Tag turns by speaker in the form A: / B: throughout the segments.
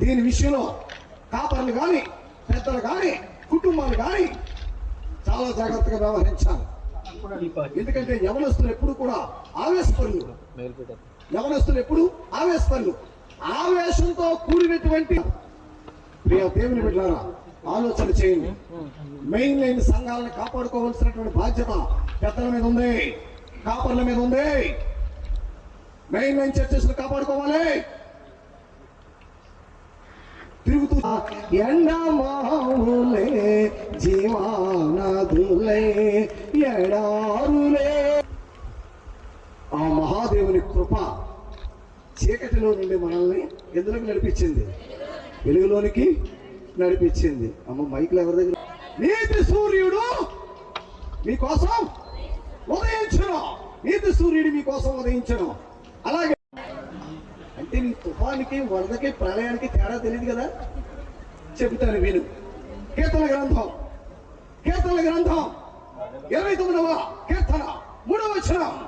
A: దీని విషయంలో కాపర్లు కానీ పెద్దలు కానీ కుటుంబాలు కానీ చాలా జాగ్రత్తగా వ్యవహరించాలి. ఎందుకంటే యవనస్తులు ఎప్పుడు కూడా ఆవేశపరులు. యవనస్తులు ఎప్పుడు ఆవేశపరులు. ఆవేశంతో కూడినటువంటి ప్రియ దేవుని బిడ్డారా ఆలోచన చేయండి. మెయిన్ లైన్ సంఘాలను కాపాడుకోవాల్సినటువంటి బాధ్యత పెద్దల మీద ఉంది. కాపర్ల మీద ఉంది. మెయిన్ లైన్ చర్చెస్ కాపాడుకోవాలి. తిరుగుతూ ఎండమావులే జీవానదులే ఎడారులే. ఆ మహాదేవుని కృప చీకటిలో నుండి మనల్ని ఎందులోకి నడిపించింది? వెలుగులోనికి నడిపించింది. అమ్మ మైకులు ఎవరి దగ్గర? నీతి సూర్యుడు మీకోసం ఉదయించను. నీతి సూర్యుడు మీకోసం ఉదయించను. అలాగే నీ వరదకి ప్రళయానికి తేడా తెలియదు కదా? చెబుతారు విను కీర్తన గ్రంథం. కీర్తన గ్రంథం. ఇరవై తొమ్మిదవ కీర్తన. మూడవ వచనం.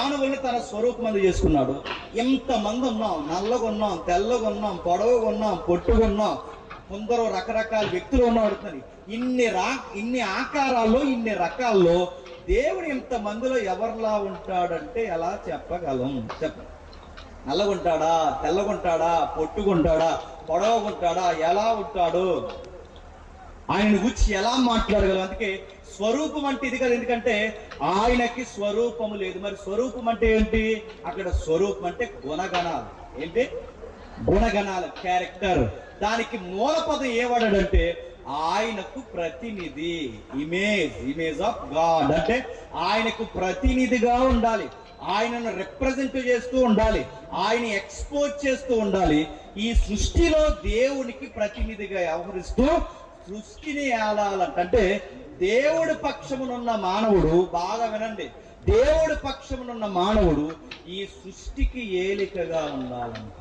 B: మానవుల్ని తన స్వరూపమందు చేసుకున్నాడు. ఎంతమంది ఉన్నాం నల్లగా ఉన్నాం తెల్లగా ఉన్నాం పొడవుగా ఉన్నాం పొట్టుగా ఉన్నాం కొందరు రకరకాల వ్యక్తులు ఉన్నాడు ఇన్ని రా ఇన్ని ఆకారాల్లో ఇన్ని రకాల్లో దేవుడు ఇంత మందిలో ఎవరిలా ఉంటాడంటే ఎలా చెప్పగలం? చెప్ప నల్లగుంటాడా తెల్లగుంటాడా పొట్టుగుంటాడా పొడవగుంటాడా ఎలా ఉంటాడు? ఆయన గురించి ఎలా మాట్లాడగలం? అందుకే స్వరూపం అంటే ఇది కదా ఎందుకంటే ఆయనకి స్వరూపము లేదు. మరి స్వరూపం అంటే ఏంటి? అక్కడ స్వరూపం అంటే గుణగణాలు. ఏంటి? గుణగణాలు క్యారెక్టర్ దానికి మూల పదం ఆయనకు ప్రతినిధి. ఇమేజ్ ఇమేజ్ ఆఫ్ గాడ్ అంటే ఆయనకు ప్రతినిధిగా ఉండాలి. ఆయనను రిప్రజెంట్ చేస్తూ ఉండాలి. ఆయన ఎక్స్పోజ్ చేస్తూ ఉండాలి. ఈ సృష్టిలో దేవునికి ప్రతినిధిగా వ్యవహరిస్తూ సృష్టిని ఆడాలంటే దేవుడి పక్షమునున్న మానవుడు బాగా వినండి. దేవుడి పక్షమునున్న మానవుడు ఈ సృష్టికి ఏలికగా ఉండాలంట.